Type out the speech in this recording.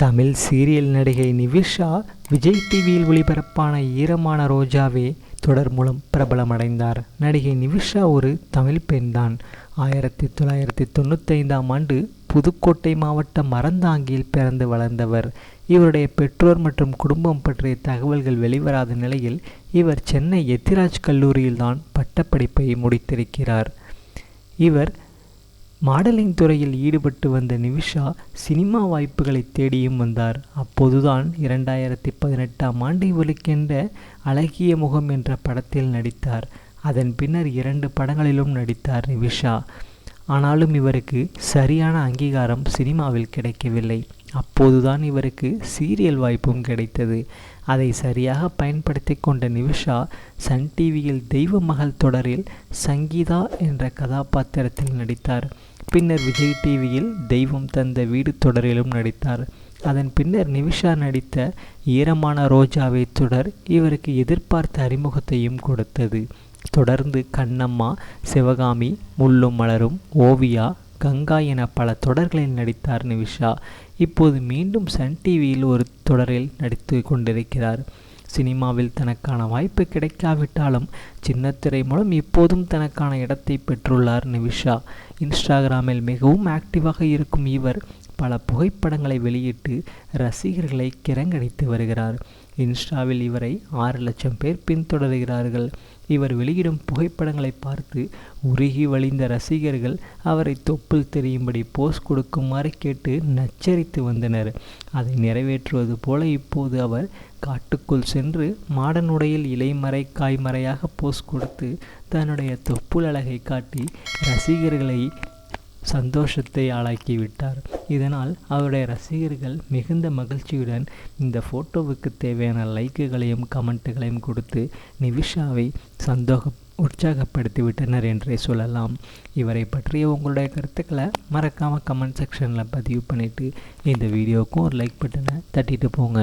Tamil serial நடிகை நிவிஷா விஜய் டிவியில் ஒளிபரப்பான ஈரமான ரோஜாவே தொடர் மூலம் பிரபலமடைந்தார். நடிகை நிவிஷா ஒரு தமிழ் பெண்தான். ஆயிரத்தி தொள்ளாயிரத்தி தொண்ணூத்தைந்தாம் ஆண்டு புதுக்கோட்டை மாவட்டம் மரந்தாங்கியில் பிறந்து வளர்ந்தவர். இவருடைய பெற்றோர் மற்றும் குடும்பம் பற்றிய தகவல்கள் வெளிவராத நிலையில் இவர் சென்னை எத்திராஜ் கல்லூரியில்தான் பட்டப்படிப்பை முடித்திருக்கிறார். இவர் மாடலிங் துறையில் ஈடுபட்டு வந்த நிவிஷா சினிமா வாய்ப்புகளை தேடியும் வந்தார். அப்போதுதான் இரண்டாயிரத்தி பதினெட்டாம் ஆண்டு இவருக்கென்ற அழகிய முகம் என்ற படத்தில் நடித்தார். அதன் பின்னர் இரண்டு படங்களிலும் நடித்தார் நிவிஷா. ஆனாலும் இவருக்கு சரியான அங்கீகாரம் சினிமாவில் கிடைக்கவில்லை. அப்போதுதான் இவருக்கு சீரியல் வாய்ப்பும் கிடைத்தது. அதை சரியாக பயன்படுத்தி கொண்ட நிமிஷா சன் டிவியில் தெய்வ மகள் தொடரில் சங்கீதா என்ற கதாபாத்திரத்தில் நடித்தார். பின்னர் விஜய் டிவியில் தெய்வம் தந்த வீடு தொடரிலும் நடித்தார். அதன் பின்னர் நிமிஷா நடித்த ஈரமான ரோஜாவை தொடர் இவருக்கு எதிர்பார்த்த அறிமுகத்தையும் கொடுத்தது. தொடர்ந்து கண்ணம்மா சிவகாமி முள்ளும் மலரும் ஓவியா கங்கா என பல தொடர்களில் நடித்தார் நிவிஷா. இப்போது மீண்டும் சன் டிவியில் ஒரு தொடரில் நடித்து கொண்டிருக்கிறார். சினிமாவில் தனக்கான வாய்ப்பு கிடைக்காவிட்டாலும் சின்னத்திரை மூலம் இப்போதும் தனக்கான இடத்தை பெற்றுள்ளார் நிவிஷா. இன்ஸ்டாகிராமில் மிகவும் ஆக்டிவாக இருக்கும் இவர் பல புகைப்படங்களை வெளியிட்டு ரசிகர்களை கிரங்கடித்து வருகிறார். இன்ஸ்டாவில் இவரை ஆறு லட்சம் பேர் பின்தொடர்கிறார்கள். இவர் வெளியிடும் புகைப்படங்களை பார்த்து உருகி வழிந்த ரசிகர்கள் அவரை தொப்புள் தெரியும்படி போஸ் கொடுக்குமாறு கேட்டு நச்சரித்து வந்தனர். அதை நிறைவேற்றுவது போல இப்போது அவர் காட்டுக்குள் சென்று மாடனுடையில் இலைமறை காய்மறையாக போஸ் கொடுத்து தன்னுடைய தொப்புள் அழகை காட்டி ரசிகர்களை சந்தோஷத்தை ஆளாக்கிவிட்டார். இதனால் அவருடைய ரசிகர்கள் மிகுந்த மகிழ்ச்சியுடன் இந்த ஃபோட்டோவுக்கு தேவையான லைக்குகளையும் கமெண்ட்டுகளையும் கொடுத்து நிவிஷாவை சந்தோக உற்சாகப்படுத்திவிட்டனர் என்றே சொல்லலாம். இவரை பற்றிய உங்களுடைய கருத்துக்களை மறக்காமல் கமெண்ட் செக்ஷனில் பதிவு பண்ணிவிட்டு இந்த வீடியோவுக்கும் ஒரு லைக் பட்டனை தட்டிட்டு போங்க.